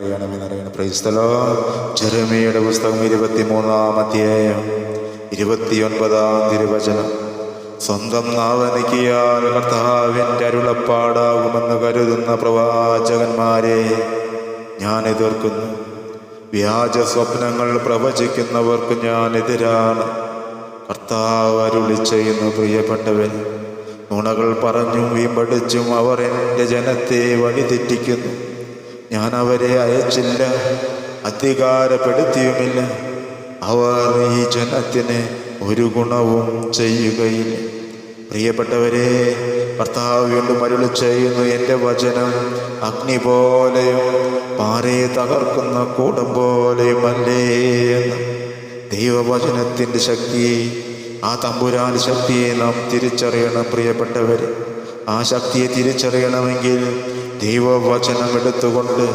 അറിയണമെന്നറിയണം. പ്രൈസ്തലോ ജെറമിയുടെ പുസ്തകം ഇരുപത്തിമൂന്നാം അധ്യായം ഇരുപത്തിയൊൻപതാം തിരുവചനം. സ്വന്തം നാവനിക്കിയാൽ കർത്താവിന്റെ അരുളപ്പാടാകുമെന്ന് കരുതുന്ന പ്രവാചകന്മാരെ ഞാൻ എതിർക്കുന്നു. വ്യാജ സ്വപ്നങ്ങൾ പ്രവചിക്കുന്നവർക്ക് ഞാൻ എതിരാണ്. കർത്താവ് അരുളി ചെയ്യുന്നു പ്രിയപ്പെട്ടവൻ. നുണകൾ പറഞ്ഞും വീമ്പടിച്ചും അവർ എന്റെ ജനത്തെ വഴിതെറ്റിക്കുന്നു. ഞാൻ അവരെ അയച്ചില്ല അധികാരപ്പെടുത്തിയുമില്ല. അവർ ഈ ജനത്തിന് ഒരു ഗുണവും ചെയ്യുകയില്ല. പ്രിയപ്പെട്ടവരെ ഭർത്താവ് വീണ്ടും അരുളി ചെയ്യുന്നു എന്റെ വചനം അഗ്നി പോലെയും പാറയെ തകർക്കുന്ന കൂടം പോലെയുമല്ലേ? എന്ന്. ദൈവവചനത്തിന്റെ ശക്തി ആ തമ്പുരാൻ ശക്തിയെ നാം തിരിച്ചറിയണം പ്രിയപ്പെട്ടവർ ആ ശക്തിയെ തിരിച്ചറിയണമെങ്കിൽ ദൈവവചനം എടുത്തുകൊണ്ട്